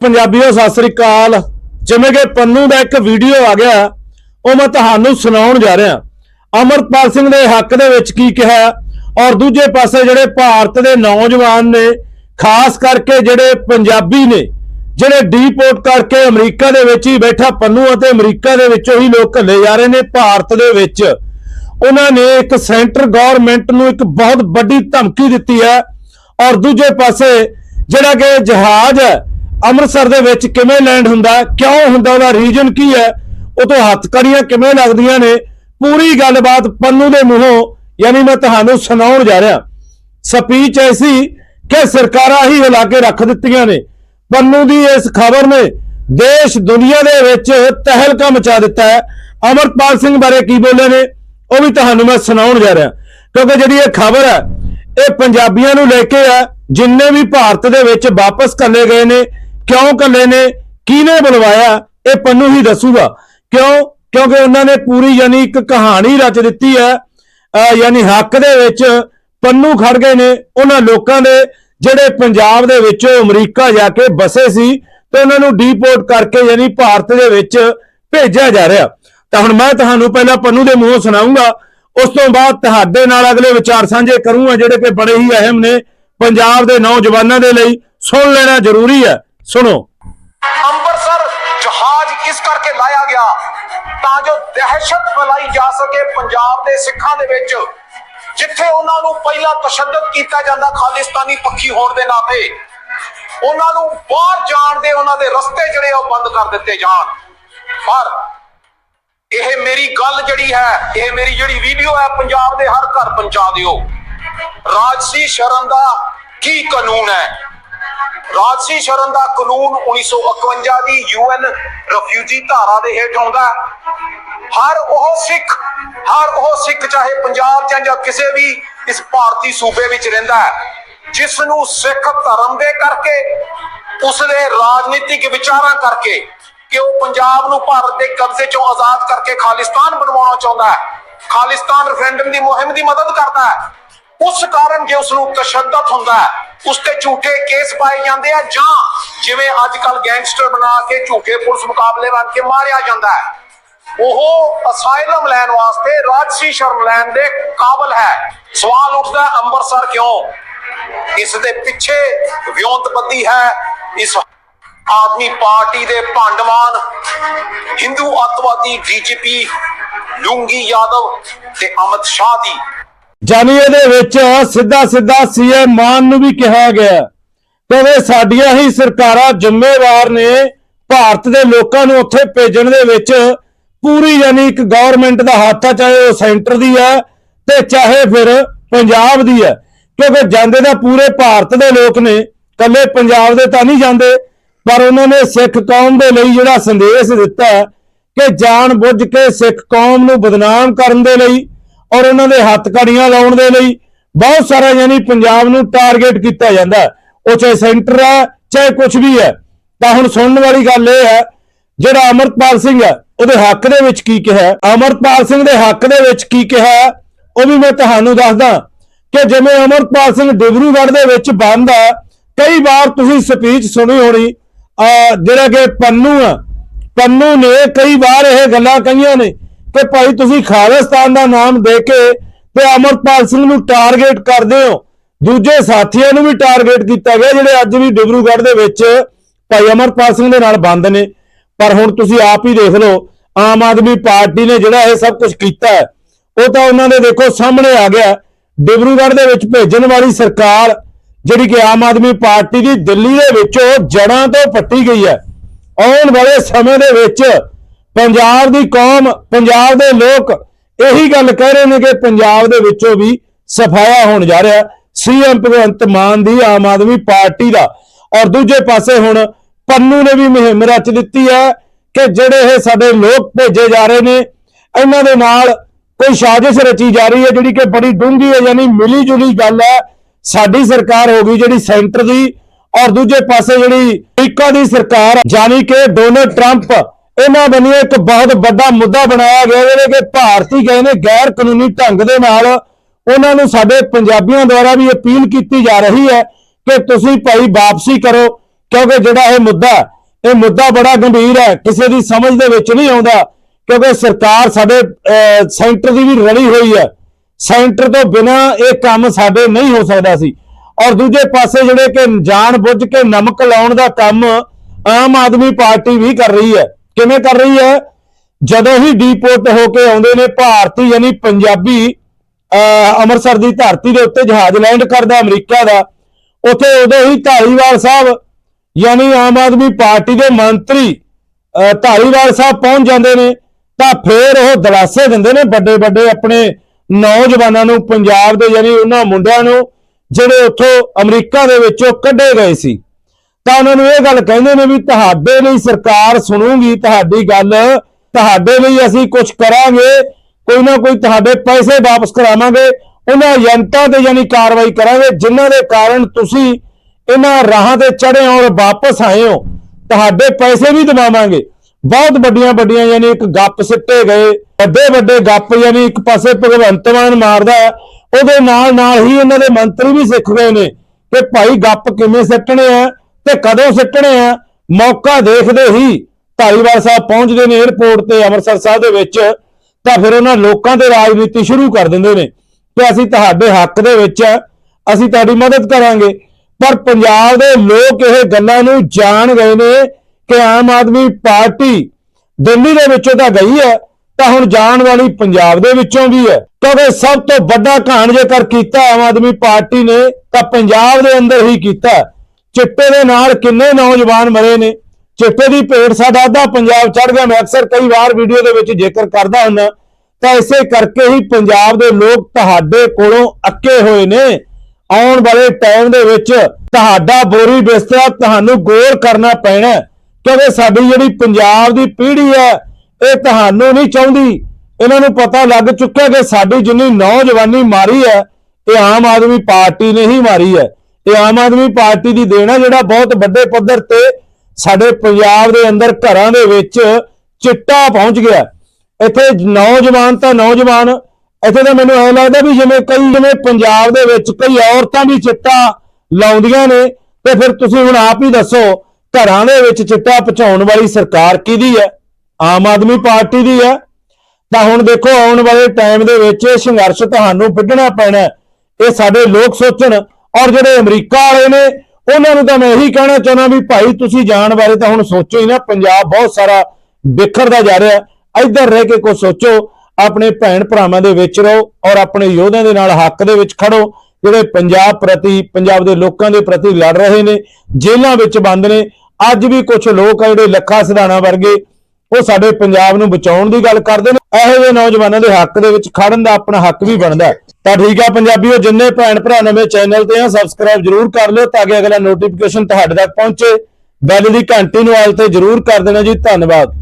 ਪੰਜਾਬੀਓ, ਸਤਿ ਸ੍ਰੀ ਅਕਾਲ। ਜਿਵੇਂ ਕਿ ਪੰਨੂ ਦਾ ਇੱਕ ਵੀਡੀਓ ਆ ਗਿਆ, ਉਹ ਮੈਂ ਤੁਹਾਨੂੰ ਸੁਣਾਉਣ ਜਾ ਰਿਹਾ। ਅਮਰਪਾਲ ਸਿੰਘ ਦੇ ਹੱਕ ਦੇ ਵਿੱਚ ਕੀ ਕਿਹਾ? ਔਰ ਦੂਜੇ ਪਾਸੇ ਜਿਹੜੇ ਭਾਰਤ ਦੇ ਨੌਜਵਾਨ ਨੇ, ਖਾਸ ਕਰਕੇ ਜਿਹੜੇ ਪੰਜਾਬੀ ਨੇ, ਜਿਹੜੇ ਡੀਪੋਰਟ ਕਰਕੇ ਅਮਰੀਕਾ ਦੇ ਵਿੱਚ ਹੀ ਬੈਠਾ ਪੰਨੂ ਅਤੇ ਅਮਰੀਕਾ ਦੇ ਵਿੱਚੋਂ ਹੀ ਲੋਕ ਘੱਲੇ ਜਾ ਰਹੇ ਨੇ ਭਾਰਤ ਦੇ ਵਿੱਚ। ਉਹਨਾਂ ਨੇ ਇੱਕ ਸੈਂਟਰ ਗਵਰਨਮੈਂਟ ਨੂੰ ਇੱਕ ਬਹੁਤ ਵੱਡੀ ਧਮਕੀ ਦਿੱਤੀ ਹੈ। ਔਰ ਦੂਜੇ ਪਾਸੇ ਜਿਹੜਾ ਕਿ ਜਹਾਜ਼ ਹੈ ਅੰਮ੍ਰਿਤਸਰ ਦੇ ਵਿੱਚ ਕਿਵੇਂ ਲੈਂਡ ਹੁੰਦਾ, ਕਿਉਂ ਹੁੰਦਾ, ਉਹਦਾ ਰੀਜਨ ਕੀ ਹੈ, ਉਹ ਤੋਂ ਹੱਥਕੜੀਆਂ ਕਿਵੇਂ ਲੱਗਦੀਆਂ ਨੇ, ਪੂਰੀ ਗੱਲਬਾਤ ਪੰਨੂ ਦੇ ਮੂੰਹੋਂ, ਯਾਨੀ ਮੈਂ ਤੁਹਾਨੂੰ ਸੁਣਾਉਣ ਜਾ ਰਿਹਾ। ਸਪੀਚ ਐਸੀ ਕਿ ਸਰਕਾਰਾਂ ਹੀ ਹਿਲਾ ਕੇ ਰੱਖ ਦਿੱਤੀਆਂ ਨੇ। ਪੰਨੂ ਦੀ ਇਸ ਖਬਰ ਨੇ ਦੇਸ਼, ਦੁਨੀਆ ਦੇ ਵਿੱਚ ਤਹਿਲਕਾ ਮਚਾ ਦਿੱਤਾ ਹੈ। ਅਮਰਪਾਲ ਸਿੰਘ ਬਾਰੇ ਕੀ ਬੋਲੇ ਨੇ, ਉਹ ਵੀ ਤੁਹਾਨੂੰ ਮੈਂ ਸੁਣਾਉਣ ਜਾ ਰਿਹਾ। ਕਿਉਂਕਿ ਜਿਹੜੀ ਇਹ ਖਬਰ ਹੈ, ਇਹ ਪੰਜਾਬੀਆਂ ਨੂੰ ਲੈ ਕੇ ਆ ਜਿੰਨੇ ਵੀ ਭਾਰਤ ਦੇ ਵਿੱਚ ਵਾਪਸ ਕੱਲੇ ਗਏ ਨੇ ਕਿਉਂ ਕੱਲੇ ਨੇ? ਕਿਹਨੇ ਬੁਲਵਾਇਆ ਇਹ ਪੰਨੂ ਹੀ ਦੱਸੂਗਾ। ਕਿਉਂ? ਕਿਉਂਕਿ ਉਹਨਾਂ ਨੇ ਪੂਰੀ ਯਾਨੀ ਇੱਕ ਕਹਾਣੀ ਰਚ ਦਿੱਤੀ ਹੈ। ਯਾਨੀ ਹੱਕ ਦੇ ਵਿੱਚ ਪੰਨੂ ਖੜ ਗਏ ਨੇ। ਉਹਨਾਂ ਲੋਕਾਂ ਦੇ ਜਿਹੜੇ ਪੰਜਾਬ ਦੇ ਵਿੱਚੋਂ ਅਮਰੀਕਾ ਜਾ ਕੇ ਬਸੇ ਸੀ ਤੇ ਉਹਨਾਂ ਨੂੰ ਡੀਪੋਰਟ ਕਰਕੇ ਯਾਨੀ ਭਾਰਤ ਦੇ ਵਿੱਚ ਭੇਜਿਆ ਜਾ ਰਿਹਾ। ਤਾਂ ਹੁਣ ਮੈਂ ਤੁਹਾਨੂੰ ਪਹਿਲਾਂ ਪੰਨੂ ਦੇ ਮੂੰਹੋਂ ਸੁਣਾਉਂਗਾ ਉਸ ਤੋਂ ਬਾਅਦ ਤੁਹਾਡੇ ਨਾਲ ਅਗਲੇ ਵਿਚਾਰ ਸਾਂਝੇ ਕਰੂੰਗਾ ਜਿਹੜੇ ਕਿ ਬੜੇ ਹੀ ਅਹਿਮ ਨੇ। ਪੰਜਾਬ ਦੇ ਨੌਜਵਾਨਾਂ ਦੇ ਲਈ ਸੁਣ ਲੈਣਾ ਜ਼ਰੂਰੀ ਹੈ। ਸੁਣੋ। ਅੰਮ੍ਰਿਤਸਰ ਜਹਾਜ਼ ਇਸ ਕਰਕੇ ਲਾਇਆ ਗਿਆ ਤਾਂ ਜੋ ਦਹਿਸ਼ਤ ਫੈਲਾਈ ਜਾ ਸਕੇ ਪੰਜਾਬ ਦੇ ਸਿੱਖਾਂ ਦੇ ਵਿੱਚ, ਜਿੱਥੇ ਉਹਨਾਂ ਨੂੰ ਪਹਿਲਾਂ ਤਸ਼ੱਦਦ ਕੀਤਾ ਜਾਂਦਾ ਖਾਲਿਸਤਾਨੀ ਪੱਖੀ ਹੋਣ ਦੇ ਨਾਤੇ। ਉਹਨਾਂ ਨੂੰ ਬਾਹਰ ਜਾਣ ਦੇ ਉਹਨਾਂ ਦੇ ਰਸਤੇ ਜਿਹੜੇ ਉਹ ਬੰਦ ਕਰ ਦਿੱਤੇ ਜਾਣ। ਪਰ ਇਹ ਮੇਰੀ ਗੱਲ ਜਿਹੜੀ ਹੈ, ਇਹ ਮੇਰੀ ਜਿਹੜੀ ਵੀਡੀਓ ਹੈ, ਪੰਜਾਬ ਦੇ ਹਰ ਘਰ ਪਹੁੰਚਾ ਦਿਓ। ਰਾਜਸੀ ਸ਼ਰਨ ਦਾ ਕੀ ਕਾਨੂੰਨ ਹੈ? ਰਾਜਸੀ ਸ਼ਰਨ ਦਾ ਕਾਨੂੰਨ 1951 ਦੀ ਯੂਐਨ ਰਿਫਿਊਜੀ ਧਾਰਾ ਦੇ ਹੇਠ ਆਉਂਦਾ ਹੈ। ਹਰ ਉਹ ਸਿੱਖ, ਹਰ ਉਹ ਸਿੱਖ, ਚਾਹੇ ਪੰਜਾਬ ਚ ਜਾਂ ਕਿਸੇ ਵੀ ਇਸ ਭਾਰਤੀ ਸੂਬੇ ਵਿੱਚ ਰਹਿੰਦਾ ਹੈ ਜਿਸ ਨੂੰ ਸਿੱਖ ਧਰਮ ਦੇ ਕਰਕੇ ਉਸ ਦੇ ਰਾਜਨੀਤਿਕ ਵਿਚਾਰਾਂ ਕਰਕੇ ਕਿ ਉਹ ਪੰਜਾਬ ਨੂੰ ਭਾਰਤ ਦੇ ਕਬਜ਼ੇ ਚੋਂ ਆਜ਼ਾਦ ਕਰਕੇ ਖਾਲਿਸਤਾਨ ਬਣਵਾਉਣਾ ਚਾਹੁੰਦਾ ਹੈ, ਖਾਲਿਸਤਾਨ ਰੈਫਰੈਂਡਮ ਦੀ ਮੁਹਿੰਮ ਦੀ ਮਦਦ ਕਰਦਾ ਹੈ, ਉਸ ਕਾਰਨ ਜੇ ਉਸ ਨੂੰ ਤਸ਼ੱਦਦ ਹੁੰਦਾ ਹੈ ਉਸ ਤੇ ਝੂਠੇ ਕੇਸ ਪਾਏ ਜਾਂਦੇ ਆ ਜਾਂ ਜਿਵੇਂ ਅੱਜ ਕੱਲ ਗੈਂਗਸਟਰ ਬਣਾ ਕੇ ਝੂਠੇ ਪੁਲਿਸ ਮੁਕਾਬਲੇ ਬਣ ਕੇ ਮਾਰਿਆ ਜਾਂਦਾ ਹੈ। ਉਹ ਅਸਾਈਲਮ ਲੈਣ ਵਾਸਤੇ ਰਾਜਸੀ ਸ਼ਰਮ ਲੈਣ ਦੇ ਕਾਬਲ ਹੈ। ਸਵਾਲ ਉੱਠਦਾ ਅੰਮ੍ਰਿਤਸਰ ਕਿਉਂ? ਇਸ ਦੇ ਪਿੱਛੇ ਵਿਉਂਤਬੰਦੀ ਹੈ। ਇਸ ਆਦਮੀ ਪਾਰਟੀ ਦੇ ਭਾਂਡਵਾਨ ਹਿੰਦੂ ਅੱਤਵਾਦੀ ਡੀਜੀਪੀ ਲੁੰਗੀ ਯਾਦਵ ਤੇ ਅਮਿਤ ਸ਼ਾਹ ਦੀ। ਜਾਨੀ ਇਹਦੇ ਵਿੱਚ ਸਿੱਧਾ ਸਿੱਧਾ ਸੀਐਮ ਮਾਨ ਨੂੰ ਵੀ ਕਿਹਾ ਗਿਆ। ਕਹਿੰਦੇ ਸਾਡੀਆਂ ਹੀ ਸਰਕਾਰਾਂ ਜ਼ਿੰਮੇਵਾਰ ਨੇ, ਭਾਰਤ ਦੇ ਲੋਕਾਂ ਨੂੰ ਉੱਥੇ ਭੇਜਣ ਦੇ ਵਿੱਚ। ਪੂਰੀ ਯਾਨੀ ਇੱਕ ਗਵਰਨਮੈਂਟ ਦਾ ਹੱਥ ਆ, ਚਾਹੇ ਉਹ ਸੈਂਟਰ ਦੀ ਹੈ ਤੇ ਚਾਹੇ ਫਿਰ ਪੰਜਾਬ ਦੀ ਹੈ ਕਿਉਂਕਿ ਜਾਂਦੇ ਤਾਂ ਪੂਰੇ ਭਾਰਤ ਦੇ ਲੋਕ ਨੇ ਕੱਲੇ ਪੰਜਾਬ ਦੇ ਤਾਂ ਨਹੀਂ ਜਾਂਦੇ, ਪਰ ਉਹਨਾਂ ਨੇ ਸਿੱਖ ਕੌਮ ਦੇ ਲਈ ਜਿਹੜਾ ਸੰਦੇਸ਼ ਦਿੱਤਾ ਕਿ ਜਾਣ ਬੁੱਝ ਕੇ ਸਿੱਖ ਕੌਮ ਨੂੰ ਬਦਨਾਮ ਕਰਨ ਦੇ ਲਈ ਔਰ ਉਹਨਾਂ ਦੇ ਹੱਥ ਘੜੀਆਂ ਲਾਉਣ ਦੇ ਲਈ ਬਹੁਤ ਸਾਰਾ ਯਾਨੀ ਪੰਜਾਬ ਨੂੰ ਟਾਰਗੇਟ ਕੀਤਾ ਜਾਂਦਾ ਉਹ ਚਾਹੇ ਸੈਂਟਰ ਹੈ, ਚਾਹੇ ਕੁਝ ਵੀ ਹੈ। ਤਾਂ ਹੁਣ ਸੁਣਨ ਵਾਲੀ ਗੱਲ ਇਹ ਹੈ, ਜਿਹੜਾ ਅਮਰਪਾਲ ਸਿੰਘ ਹੈ, ਉਹਦੇ ਹੱਕ ਦੇ ਵਿੱਚ ਕੀ ਕਿਹਾ ਹੈ? ਅਮਰਪਾਲ ਸਿੰਘ ਦੇ ਹੱਕ ਦੇ ਵਿੱਚ ਕੀ ਕਿਹਾ ਉਹ ਵੀ ਮੈਂ ਤੁਹਾਨੂੰ ਦੱਸਦਾ ਕਿ ਜਿਵੇਂ ਅਮਰਪਾਲ ਸਿੰਘ ਡਿਬਰੂਗੜ੍ਹ ਦੇ ਵਿੱਚ ਬੰਦ ਹੈ, ਕਈ ਵਾਰ ਤੁਸੀਂ ਸਪੀਚ ਸੁਣੀ ਹੋਣੀ, ਅਹ ਜਿਹੜਾ ਕਿ ਪੰਨੂ ਆ ਪੰਨੂ ਨੇ ਕਈ ਵਾਰ ਇਹ ਗੱਲਾਂ ਕਹੀਆਂ ਨੇ ਕਿ ਭਾਈ ਤੁਸੀਂ ਖਾਲਿਸਤਾਨ ਦਾ ਨਾਮ ਦੇ ਕੇ ਤੇ ਅਮਰਪਾਲ ਸਿੰਘ ਨੂੰ ਟਾਰਗੇਟ ਕਰਦੇ ਹੋ। ਦੂਜੇ ਸਾਥੀਆਂ ਨੂੰ ਵੀ ਟਾਰਗੇਟ ਕੀਤਾ ਗਿਆ, ਜਿਹੜੇ ਅੱਜ ਵੀ ਡਿਬਰੂਗੜ੍ਹ ਦੇ ਵਿੱਚ ਭਾਈ ਅਮਰਪਾਲ ਸਿੰਘ ਦੇ ਨਾਲ ਬੰਦ ਨੇ। ਪਰ ਹੁਣ ਤੁਸੀਂ ਆਪ ਹੀ ਦੇਖ ਲਓ, ਆਮ ਆਦਮੀ ਪਾਰਟੀ ਨੇ ਜਿਹੜਾ ਇਹ ਸਭ ਕੁਝ ਕੀਤਾ ਹੈ, ਉਹ ਤਾਂ ਉਹਨਾਂ ਦੇ ਦੇਖੋ ਸਾਹਮਣੇ ਆ ਗਿਆ। ਡਿਬਰੂਗੜ੍ਹ ਦੇ ਵਿੱਚ ਭੇਜਣ ਵਾਲੀ ਸਰਕਾਰ, ਜਿਹੜੀ ਕਿ ਆਮ ਆਦਮੀ ਪਾਰਟੀ ਦੀ ਦਿੱਲੀ ਦੇ ਵਿੱਚੋਂ ਜੜਾਂ ਤੋਂ ਪੱਟੀ ਗਈ ਹੈ। ਆਉਣ ਵਾਲੇ ਸਮੇਂ ਦੇ ਵਿੱਚ ਪੰਜਾਬ ਦੀ ਕੌਮ ਪੰਜਾਬ ਦੇ ਲੋਕ ਇਹੀ ਗੱਲ ਕਹਿ ਰਹੇ ਨੇ ਕਿ ਪੰਜਾਬ ਦੇ ਵਿੱਚੋਂ ਵੀ ਸਫਾਇਆ ਹੋਣ ਜਾ ਰਿਹਾ। ਸੀਐਮ ਭਗਵੰਤ ਮਾਨ ਦੀ ਆਮ ਆਦਮੀ ਪਾਰਟੀ ਦਾ। ਔਰ ਦੂਜੇ ਪਾਸੇ ਹੁਣ ਪੰਨੂ ਨੇ ਵੀ ਮੁਹਿੰਮ ਰਚ ਦਿੱਤੀ ਹੈ ਕਿ ਜਿਹੜੇ ਇਹ ਸਾਡੇ ਲੋਕ ਭੇਜੇ ਜਾ ਰਹੇ ਨੇ ਇਹਨਾਂ ਦੇ ਨਾਲ ਕੋਈ ਸਾਜ਼ਿਸ਼ ਰਚੀ ਜਾ ਰਹੀ ਹੈ ਜਿਹੜੀ ਕਿ ਬੜੀ ਡੂੰਘੀ ਹੈ ਯਾਨੀ ਮਿਲੀ ਜੁਲੀ ਗੱਲ ਹੈ। ਸਾਡੀ ਸਰਕਾਰ ਹੋ ਗਈ ਜਿਹੜੀ ਸੈਂਟਰ ਦੀ ਔਰ ਦੂਜੇ ਪਾਸੇ ਜਿਹੜੀ ਅਮਰੀਕਾ ਦੀ ਸਰਕਾਰ ਹੈ, ਯਾਨੀ ਕਿ ਡੋਨਲਡ ਟਰੰਪ ਇਹਨਾਂ ਬਣੀ ਇੱਕ ਬਹੁਤ ਵੱਡਾ ਮੁੱਦਾ ਬਣਾਇਆ ਗਿਆ ਜਿਹੜੇ ਕਿ ਭਾਰਤੀ ਗਏ ਨੇ ਗੈਰ ਕਾਨੂੰਨੀ ਢੰਗ ਦੇ ਨਾਲ ਉਹਨਾਂ ਨੂੰ ਸਾਡੇ ਪੰਜਾਬੀਆਂ ਦੁਆਰਾ ਵੀ ਅਪੀਲ ਕੀਤੀ ਜਾ ਰਹੀ ਹੈ ਕਿ ਤੁਸੀਂ ਭਾਈ ਵਾਪਸੀ ਕਰੋ ਕਿਉਂਕਿ ਜਿਹੜਾ ਇਹ ਮੁੱਦਾ ਇਹ ਮੁੱਦਾ ਬੜਾ ਗੰਭੀਰ ਹੈ ਕਿਸੇ ਦੀ ਸਮਝ ਦੇ ਵਿੱਚ ਨਹੀਂ ਆਉਂਦਾ ਕਿਉਂਕਿ ਸਰਕਾਰ ਸਾਡੇ ਅਹ, ਸੈਂਟਰ ਦੀ ਵੀ ਰਲੀ ਹੋਈ ਹੈ। ਸੈਂਟਰ ਤੋਂ ਬਿਨਾ ਇਹ ਕੰਮ ਸਾਡੇ ਨਹੀਂ ਹੋ ਸਕਦਾ ਸੀ। ਔਰ ਦੂਜੇ ਪਾਸੇ ਜਿਹੜੇ ਕਿ ਜਾਣ ਬੁੱਝ ਕੇ ਨਮਕ ਲਾਉਣ ਦਾ ਕੰਮ ਆਮ ਆਦਮੀ ਪਾਰਟੀ ਵੀ ਕਰ ਰਹੀ ਹੈ। ਕਿਵੇਂ ਕਰ ਰਹੀ ਹੈ? ਜਦੋਂ ਹੀ ਡੀਪੋਰਟ ਹੋ ਕੇ ਆਉਂਦੇ ਨੇ ਭਾਰਤੀ ਯਾਨੀ ਪੰਜਾਬੀ ਅੰਮ੍ਰਿਤਸਰ ਦੀ ਧਰਤੀ ਦੇ ਉੱਤੇ ਜਹਾਜ਼ ਲੈਂਡ ਕਰਦਾ ਅਮਰੀਕਾ ਦਾ ਉੱਥੇ ਉਦੋਂ ਹੀ ਧਾਲੀਵਾਲ ਸਾਹਿਬ ਯਾਨੀ ਆਮ ਆਦਮੀ ਪਾਰਟੀ ਦੇ ਮੰਤਰੀ ਅਹ, ਧਾਲੀਵਾਲ ਸਾਹਿਬ ਪਹੁੰਚ ਜਾਂਦੇ ਨੇ ਤਾਂ ਫੇਰ ਉਹ ਦਲਾਸੇ ਦਿੰਦੇ ਨੇ ਵੱਡੇ ਵੱਡੇ ਆਪਣੇ ਨੌਜਵਾਨਾਂ ਨੂੰ ਪੰਜਾਬ ਦੇ ਯਾਨੀ ਉਹਨਾਂ ਮੁੰਡਿਆਂ ਨੂੰ ਜਿਹੜੇ ਉੱਥੋਂ ਅਮਰੀਕਾ ਦੇ ਵਿੱਚੋਂ ਕੱਢੇ ਗਏ ਸੀ। ਤਾਂ ਉਹਨਾਂ ਨੂੰ ਇਹ ਗੱਲ ਕਹਿੰਦੇ ਨੇ ਵੀ ਤੁਹਾਡੇ ਲਈ ਸਰਕਾਰ ਸੁਣੂਗੀ ਤੁਹਾਡੀ ਗੱਲ, ਤੁਹਾਡੇ ਲਈ ਅਸੀਂ ਕੁਝ ਕਰਾਂਗੇ, ਕੋਈ ਨਾ ਕੋਈ ਤੁਹਾਡੇ ਪੈਸੇ ਵਾਪਸ ਕਰਾਵਾਂਗੇ, ਉਹਨਾਂ ਏਜੰਟਾਂ ਤੇ ਯਾਨੀ ਕਾਰਵਾਈ ਕਰਾਂਗੇ, ਜਿਨ੍ਹਾਂ ਦੇ ਕਾਰਨ ਤੁਸੀਂ ਇਹਨਾਂ ਰਾਹਾਂ ਤੇ ਚੜੇ ਹੋ ਔਰ ਵਾਪਸ ਆਏ ਹੋ, ਤੁਹਾਡੇ ਪੈਸੇ ਵੀ ਦਵਾਵਾਂਗੇ। ਬਹੁਤ ਵੱਡੀਆਂ ਵੱਡੀਆਂ ਯਾਨੀ ਇੱਕ ਗੱਪ ਸਿੱਟੇ ਗਏ, ਵੱਡੇ ਵੱਡੇ ਗੱਪ ਯਾਨੀ ਇੱਕ ਪਾਸੇ ਭਗਵੰਤ ਮਾਨ ਮਾਰਦਾ, ਉਹਦੇ ਨਾਲ ਨਾਲ ਹੀ ਇਹਨਾਂ ਦੇ ਮੰਤਰੀ ਵੀ ਸਿੱਖ ਗਏ ਨੇ ਕਿ ਭਾਈ ਗੱਪ ਕਿਵੇਂ ਸਿੱਟਣੇ ਆ ਤੇ ਕਦੋਂ ਸਿੱਟਣੇ ਆ? ਮੌਕਾ ਦੇਖਦੇ ਹੀ ਧਾਰੀਵਾਲ ਸਾਹਿਬ ਪਹੁੰਚਦੇ ਨੇ 에ਅਰਪੋਰਟ ਤੇ, ਅੰਮ੍ਰਿਤਸਰ ਸਾਹਿਬ ਦੇ ਵਿੱਚ। ਤਾਂ ਫਿਰ ਉਹਨਾਂ ਲੋਕਾਂ ਤੇ ਰਾਜਨੀਤੀ ਸ਼ੁਰੂ ਕਰ ਦਿੰਦੇ ਨੇ ਕਿ ਅਸੀਂ ਤੁਹਾਡੇ ਹੱਕ ਦੇ ਵਿੱਚ ਅਸੀਂ ਤੁਹਾਡੀ ਮਦਦ ਕਰਾਂਗੇ। ਪਰ ਪੰਜਾਬ ਦੇ ਲੋਕ ਇਹ ਗੱਲਾਂ ਨੂੰ ਜਾਣ ਗਏ ਨੇ ਕਿ ਆਮ ਆਦਮੀ ਪਾਰਟੀ ਦਿੱਲੀ ਦੇ ਵਿੱਚੋਂ ਤਾਂ ਗਈ ਹੈ, ਤਾਂ ਹੁਣ ਜਾਣ ਵਾਲੀ ਪੰਜਾਬ ਦੇ ਵਿੱਚੋਂ ਵੀ ਹੈ। ਕਿਉਂਕਿ ਸਭ ਤੋਂ ਵੱਡਾ ਘਾਣ ਜੇਕਰ ਕੀਤਾ ਆਮ ਆਦਮੀ ਪਾਰਟੀ ਨੇ, ਤਾਂ ਪੰਜਾਬ ਦੇ ਅੰਦਰ ਹੀ ਕੀਤਾ। ਚਿੱਟੇ ਦੇ ਨਾਲ ਕਿੰਨੇ ਨੌਜਵਾਨ ਮਰੇ ਨੇ? ਚਿੱਟੇ ਦੀ ਭੇਟ ਸਾਡਾ ਅੱਧਾ ਪੰਜਾਬ ਚੜ ਗਿਆ। ਮੈਂ ਅਕਸਰ ਕਈ ਵਾਰ ਵੀਡੀਓ ਦੇ ਵਿੱਚ ਜ਼ਿਕਰ ਕਰਦਾ ਹੁੰਦਾ। ਤਾਂ ਇਸੇ ਕਰਕੇ ਹੀ ਪੰਜਾਬ ਦੇ ਲੋਕ ਤੁਹਾਡੇ ਕੋਲੋਂ ਅੱਕੇ ਹੋਏ ਨੇ। ਆਉਣ ਵਾਲੇ ਟਾਈਮ ਦੇ ਵਿੱਚ ਤੁਹਾਡਾ ਬੋਰੀ ਬਿਸਤਰਾ ਤੁਹਾਨੂੰ ਗੌਰ ਕਰਨਾ ਪੈਣਾ ਕਿਉਂਕਿ ਸਾਡੀ ਜਿਹੜੀ ਪੰਜਾਬ ਦੀ ਪੀੜ੍ਹੀ ਹੈ, ਇਹ ਤੁਹਾਨੂੰ ਨਹੀਂ ਚਾਹੁੰਦੀ। ਇਹਨਾਂ ਨੂੰ ਪਤਾ ਲੱਗ ਚੁੱਕਿਆ ਕਿ ਸਾਡੀ ਜਿੰਨੀ ਨੌਜਵਾਨੀ ਮਾਰੀ ਹੈ, ਇਹ ਆਮ ਆਦਮੀ ਪਾਰਟੀ ਨੇ ਹੀ ਮਾਰੀ ਹੈ। ਤੇ ਆਮ ਆਦਮੀ ਪਾਰਟੀ ਦੀ ਦੇਣਾ ਜਿਹੜਾ ਬਹੁਤ ਵੱਡੇ ਪੱਧਰ ਤੇ ਸਾਡੇ ਪੰਜਾਬ ਦੇ ਅੰਦਰ ਘਰਾਂ ਦੇ ਵਿੱਚ ਚਿੱਟਾ ਪਹੁੰਚ ਗਿਆ। ਇੱਥੇ ਨੌਜਵਾਨ ਤਾਂ ਨੌਜਵਾਨ, ਇੱਥੇ ਤਾਂ ਮੈਨੂੰ ਐਂ ਲੱਗਦਾ ਵੀ ਜਿਵੇਂ ਕਈ ਜਿਵੇਂ ਪੰਜਾਬ ਦੇ ਵਿੱਚ ਕਈ ਔਰਤਾਂ ਵੀ ਚਿੱਟਾ ਲਾਉਂਦੀਆਂ ਨੇ, ਤੇ ਫਿਰ ਤੁਸੀਂ ਹੁਣ ਆਪ ਹੀ ਦੱਸੋ, ਘਰਾਂ ਦੇ ਵਿੱਚ ਚਿੱਟਾ ਪਹੁੰਚਾਉਣ ਵਾਲੀ ਸਰਕਾਰ ਕਿਹਦੀ ਹੈ? ਆਮ ਆਦਮੀ ਪਾਰਟੀ ਦੀ ਹੈ। ਤਾਂ ਹੁਣ ਦੇਖੋ, ਆਉਣ ਵਾਲੇ ਟਾਈਮ ਦੇ ਵਿੱਚ ਇਹ ਸੰਘਰਸ਼ ਤੁਹਾਨੂੰ ਵਿੱਢਣਾ ਪੈਣਾ ਇਹ ਸਾਡੇ ਲੋਕ ਸੋਚਣ ਔਰ ਜਿਹੜੇ ਅਮਰੀਕਾ ਵਾਲੇ ਨੇ, ਉਹਨਾਂ ਨੂੰ ਤਾਂ ਮੈਂ ਇਹੀ ਕਹਿਣਾ ਚਾਹੁੰਦਾ ਵੀ ਭਾਈ ਤੁਸੀਂ ਜਾਣ ਬਾਰੇ ਤਾਂ ਹੁਣ ਸੋਚੋ ਹੀ ਨਾ, ਪੰਜਾਬ ਬਹੁਤ ਸਾਰਾ ਵਿਖਰਦਾ ਜਾ ਰਿਹਾ। ਇੱਧਰ ਰਹਿ ਕੇ ਕੁਝ ਸੋਚੋ, ਆਪਣੇ ਭੈਣ ਭਰਾਵਾਂ ਦੇ ਵਿੱਚ ਰਹੋ ਔਰ ਆਪਣੇ ਯੋਧਿਆਂ ਦੇ ਨਾਲ ਹੱਕ ਦੇ ਵਿੱਚ ਖੜੋ, ਜਿਹੜੇ ਪੰਜਾਬ ਪ੍ਰਤੀ, ਪੰਜਾਬ ਦੇ ਲੋਕਾਂ ਦੇ ਪ੍ਰਤੀ ਲੜ ਰਹੇ ਨੇ, ਜੇਲ੍ਹਾਂ ਵਿੱਚ ਬੰਦ ਨੇ। ਅੱਜ ਵੀ ਕੁਝ ਲੋਕ ਆ ਜਿਹੜੇ ਲੱਖਾ ਸਿਧਾਣਾ ਵਰਗੇ, ਉਹ ਸਾਡੇ ਪੰਜਾਬ ਨੂੰ ਬਚਾਉਣ ਦੀ ਗੱਲ ਕਰਦੇ ਨੇ। ਇਹੋ ਜਿਹੇ ਨੌਜਵਾਨਾਂ ਦੇ ਹੱਕ ਦੇ ਵਿੱਚ ਖੜਨ ਦਾ ਆਪਣਾ ਹੱਕ ਵੀ ਬਣਦਾ ਤਾਂ ਠੀਕ ਆ ਪੰਜਾਬੀਓ, ਜਿੰਨੇ ਭੈਣ ਭਰਾ ਨਵੇਂ ਚੈਨਲ ਤੇ ਆ ਸਬਸਕ੍ਰਾਈਬ ਜਰੂਰ ਕਰ ਲਿਓ ਤਾਂ ਕਿ ਅਗਲਾ ਨੋਟੀਫਿਕੇਸ਼ਨ ਤੁਹਾਡੇ ਤੱਕ ਪਹੁੰਚੇ। ਬੈਲ ਦੀ ਘੰਟੀ ਨੂੰ ਆਲ ਤੇ ਜਰੂਰ ਕਰ ਦੇਣਾ ਜੀ। ਧੰਨਵਾਦ।